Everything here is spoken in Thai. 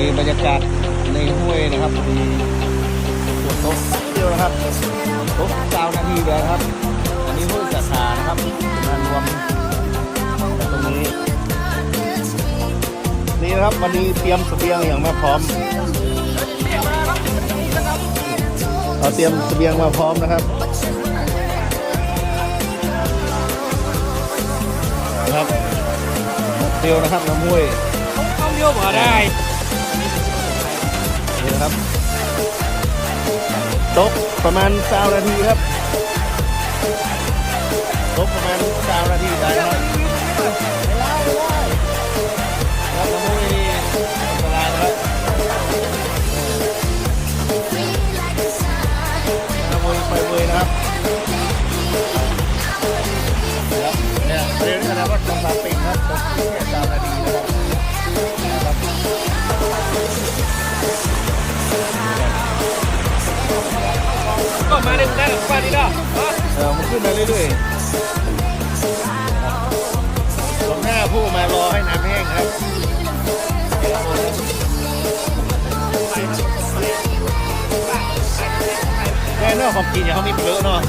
นี่บรรยากาศในห้วยนะครับมีโต๊ะเดียวนะครับโต๊ะเก้านาทีเดียวครับ อันนี้ห้วยสาขานะครับมารวมกันตรงนี้ นี่นะครับวันนี้เตรียมเสบียงอย่างมาพร้อมเราเตรียมเสบียงมาพร้อมนะครับครับเดียวนะครับน้ำห้วยต้องเยอะกว่ได้ นะครับต๊ะประมาณสานาทีครับต๊ะประมาณสานาทีได้ครับแล้วน้ำห้วยนี่อันตรายนครับน้ำห้วยไปเวยนะครับเนี่ยเรียนกันนะว่าตรงมาปิ มาหนึ่งได้หรือเปล่านี่เนาะเออมันขึ้นมาเรื่อยๆตรงหน้าผู้มารอให้น้ำแห้งครับแน่นอนความจรินอย่างเขามีเปลือะเนาะ